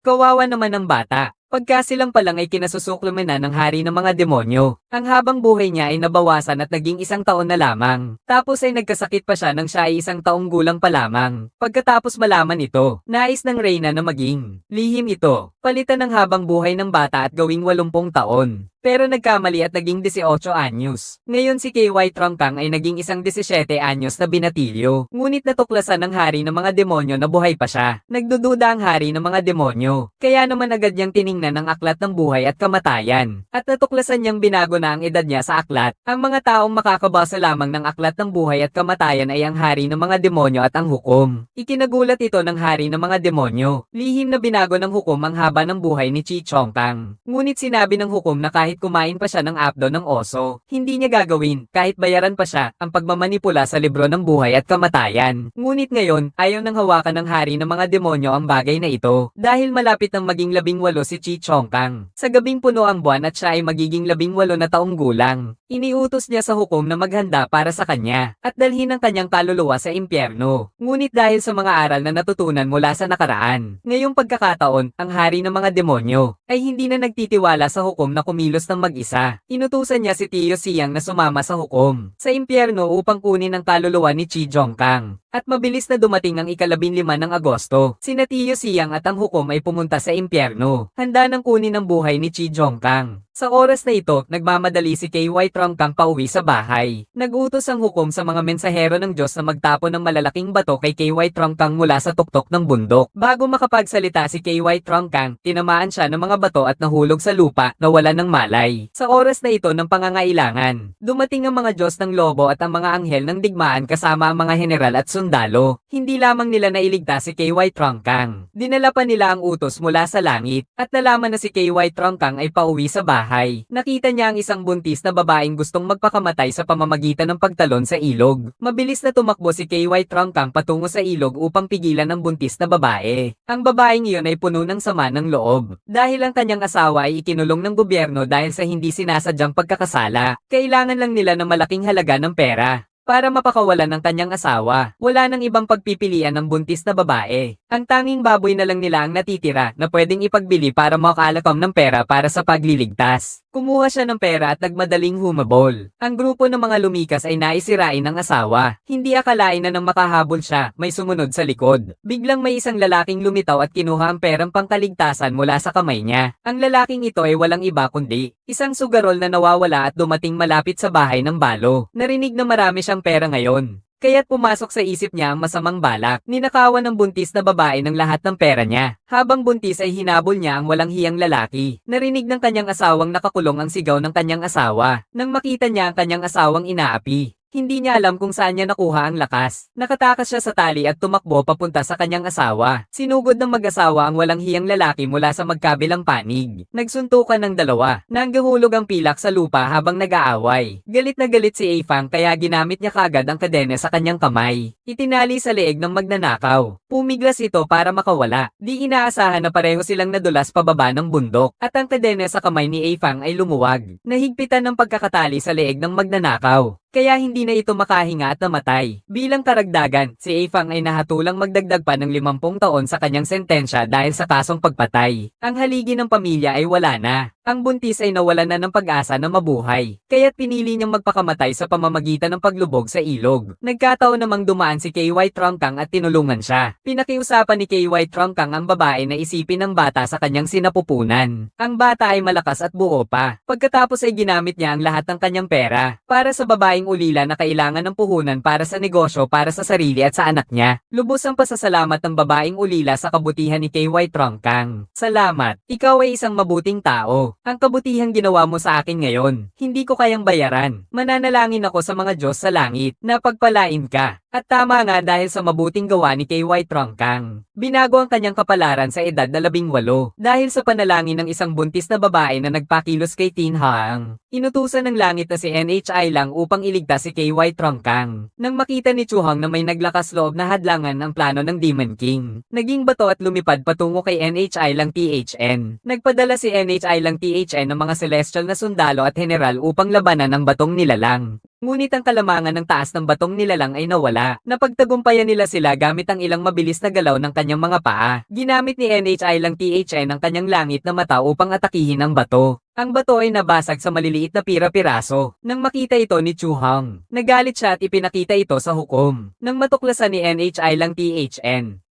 Kawawa naman ng bata. Pagka silang pa lang ay kinasusuklaman na ng hari ng mga demonyo. Ang habang buhay niya ay nabawasan at naging isang taon na lamang. Tapos ay nagkasakit pa siya nang siya ay isang taong gulang pa lamang. Pagkatapos malaman ito, nais ng Reyna na maging lihim ito. Palitan ng habang buhay ng bata at gawing 80 taon. Pero nagkamali at naging 18 anyos. Ngayon si KY Trongkang ay naging isang 17 anyos na binatilyo. Ngunit natuklasan ng hari ng mga demonyo na buhay pa siya. Nagdududa ang hari ng mga demonyo. Kaya naman agad niyang tiningnan ang aklat ng buhay at kamatayan. At natuklasan niyang binago na ang edad niya sa aklat. Ang mga taong makakabasa lamang ng aklat ng buhay at kamatayan ay ang hari ng mga demonyo at ang hukom. Ikinagulat ito ng hari ng mga demonyo. Lihim na binago ng hukom ang haba ng buhay ni Chi Chongkang. Ngunit sinabi ng hukom na kahit kumain pa siya ng apdo ng oso, hindi niya gagawin kahit bayaran pa siya ang pagmamanipula sa libro ng buhay at kamatayan. Ngunit ngayon, ayaw nang hawakan ng hari ng mga demonyo ang bagay na ito dahil malapit nang maging labing walo si Chi Chongkang. Sa gabing puno ang buwan at siya ay magiging labing walo na taong gulang, iniutos niya sa hukom na maghanda para sa kanya at dalhin ang kanyang kaluluwa sa impyerno. Ngunit dahil sa mga aral na natutunan mula sa nakaraan, ngayong pagkakataon, ang hari ng mga demonyo ay hindi na nagtitiwala sa hukom na kumilos ng mag-isa. Inutusan niya si Tio Siyang na sumama sa hukom sa impyerno upang kunin ang kaluluwa ni Chi Jongkang. At mabilis na dumating ang ikalabing lima ng Agosto. Sina Tio Siyang at ang hukom ay pumunta sa impyerno. Handa ng kunin ang buhay ni Chi Jongkang. Sa oras na ito, nagmamadali si KY Trongkang pauwi sa bahay. Nagutos ang hukom sa mga mensahero ng Diyos na magtapon ng malalaking bato kay KY Trongkang mula sa tuktok ng bundok. Bago makapagsalita si KY Trongkang, tinamaan siya ng mga bato at nahulog sa lupa na wala ng malay. Sa oras na ito ng pangangailangan, dumating ang mga Diyos ng lobo at ang mga anghel ng digmaan kasama ang mga general at sundalo. Hindi lamang nila nailigtas si KY Trongkang. Dinala pa nila ang utos mula sa langit at nalaman na si KY Trongkang ay pauwi sa bahay. Nakita niya ang isang buntis na babaeng gustong magpakamatay sa pamamagitan ng pagtalon sa ilog. Mabilis na tumakbo si KY Trongkang patungo sa ilog upang pigilan ang buntis na babae. Ang babaeng iyon ay puno ng sama ng loob. Dahil ang kanyang asawa ay ikinulong ng gobyerno dahil sa hindi sinasadyang pagkakasala, kailangan lang nila ng malaking halaga ng pera para mapakawalan ng kanyang asawa. Wala nang ibang pagpipilian ng buntis na babae. Ang tanging baboy na lang nila ang natitira na pwedeng ipagbili para makalakom ng pera para sa pagliligtas. Kumuha siya ng pera at nagmadaling humabol. Ang grupo ng mga lumikas ay naisirain ng asawa. Hindi akalain na nang makahabol siya, may sumunod sa likod. Biglang may isang lalaking lumitaw at kinuha ang perang pangkaligtasan mula sa kamay niya. Ang lalaking ito ay walang iba kundi isang sugarol na nawawala at dumating malapit sa bahay ng balo. Narinig na marami siyang pera ngayon. Kaya't pumasok sa isip niya ang masamang balak. Ninakawan ng buntis na babae ng lahat ng pera niya. Habang buntis ay hinabol niya ang walang hiyang lalaki. Narinig ng kanyang asawang nakakulong ang sigaw ng kanyang asawa. Nang makita niya ang kanyang asawang inaapi. Hindi niya alam kung saan niya nakuha ang lakas. Nakatakas siya sa tali at tumakbo papunta sa kanyang asawa. Sinugod ng mag-asawa ang walang hiyang lalaki mula sa magkabilang panig. Nagsuntukan ng dalawa. Nanggahulog ang pilak sa lupa habang nag-aaway. Galit na galit si Afang kaya ginamit niya kagad ang kadena sa kanyang kamay. Itinali sa leeg ng magnanakaw. Pumiglas ito para makawala. Di inaasahan na pareho silang nadulas pababa ng bundok. At ang kadena sa kamay ni Afang ay lumuwag. Nahigpitan ng pagkakatali sa leeg ng magnanakaw. Kaya hindi na ito makahinga at namatay. Bilang karagdagan, si Afang ay nahatulang magdagdag pa ng 50 taon sa kanyang sentensya dahil sa kasong pagpatay. Ang haligi ng pamilya ay wala na. Ang buntis ay nawalan na ng pag-asa na mabuhay, kaya't pinili niyang magpakamatay sa pamamagitan ng paglubog sa ilog. Nagkataon namang dumaan si KY Trongkang at tinulungan siya. Pinakiusapan ni KY Trongkang ang babae na isipin ng bata sa kanyang sinapupunan. Ang bata ay malakas at buo pa. Pagkatapos ay ginamit niya ang lahat ng kanyang pera para sa babaeng ulila na kailangan ng puhunan para sa negosyo para sa sarili at sa anak niya. Lubos ang pasasalamat ng babaeng ulila sa kabutihan ni KY Trongkang. Salamat, ikaw ay isang mabuting tao. Ang kabutihang ginawa mo sa akin ngayon, hindi ko kayang bayaran. Mananalangin ako sa mga Diyos sa langit na pagpalain ka. At tama nga dahil sa mabuting gawa ni KY Trongkang. Binago ang kanyang kapalaran sa edad na labing walo dahil sa panalangin ng isang buntis na babae na nagpakilos kay Tin Hang. Inutusan ng langit na si NHI lang upang iligtas si KY Trongkang. Nang makita ni Chu Hang na may naglakas loob na hadlangan ang plano ng Demon King, naging bato at lumipad patungo kay NHI lang THN. Nagpadala si NHI lang THN ng mga celestial na sundalo at general upang labanan ang batong nilalang. Ngunit ang kalamangan ng taas ng batong nilalang ay nawala. Napagtagumpayan nila sila gamit ang ilang mabilis na galaw ng kanyang mga paa. Ginamit ni NHI lang THN ang kanyang langit na mata upang atakihin ang bato. Ang bato ay nabasag sa maliliit na pira-piraso. Nang makita ito ni Chu Hong, nagalit siya at ipinakita ito sa hukom. Nang matuklasan ni NHI lang THN,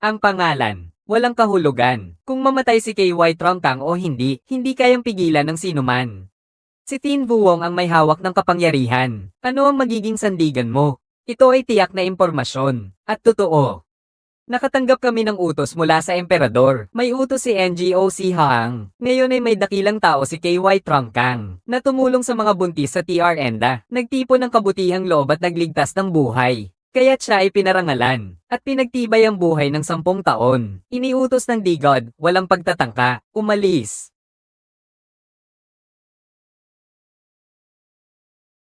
Ang pangalan, walang kahulugan. Kung mamatay si KY Trongkang o hindi, hindi kayang pigilan ng sinuman. Si Tin Vuong ang may hawak ng kapangyarihan. Ano ang magiging sandigan mo? Ito ay tiyak na impormasyon. At totoo. Nakatanggap kami ng utos mula sa emperador. May utos si NGO si Hang. Ngayon ay may dakilang tao si KY Trongkang na tumulong sa mga buntis sa TR Enda. Nagtipo ng kabutihang loob at nagligtas ng buhay. Kaya't siya ay pinarangalan, at pinagtibay ang buhay ng sampung taon. Iniutos ng D-God, walang pagtatangka, umalis.